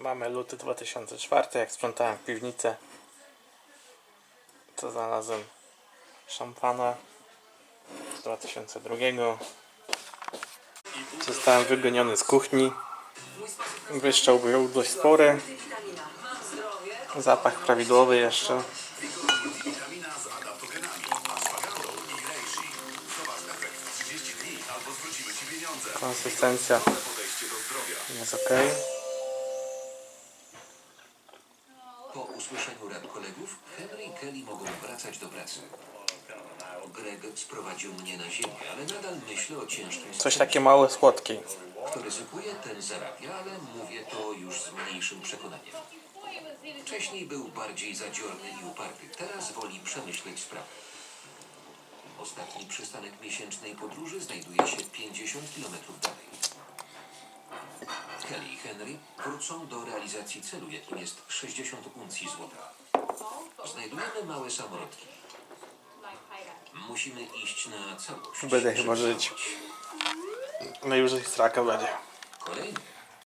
Mamy luty 2004, jak sprzątałem piwnicę, to znalazłem szampana z 2002. Zostałem wygoniony z kuchni. Wyszczał był dość spory. Zapach prawidłowy jeszcze. Witamina z adaptogenami, Po usłyszeniu rad kolegów, Henry i Kelly mogą wracać do pracy. Greg sprowadził mnie na ziemię, ale nadal myślę o ciężkim Coś sprzęcie. takie małe, słodkie. Kto ryzykuje, ten zarabia, ale mówię to już z mniejszym przekonaniem. Wcześniej był bardziej zadziorny i uparty, teraz woli przemyśleć sprawę. Ostatni przystanek miesięcznej podróży znajduje się 50 km dalej. Kelly i Henry wrócą do realizacji celu, jakim jest 60 uncji złota. Znajdujemy małe samolotki. Musimy iść na całość. Będę chyba żyć. Najwyżej straka będzie. Kolejny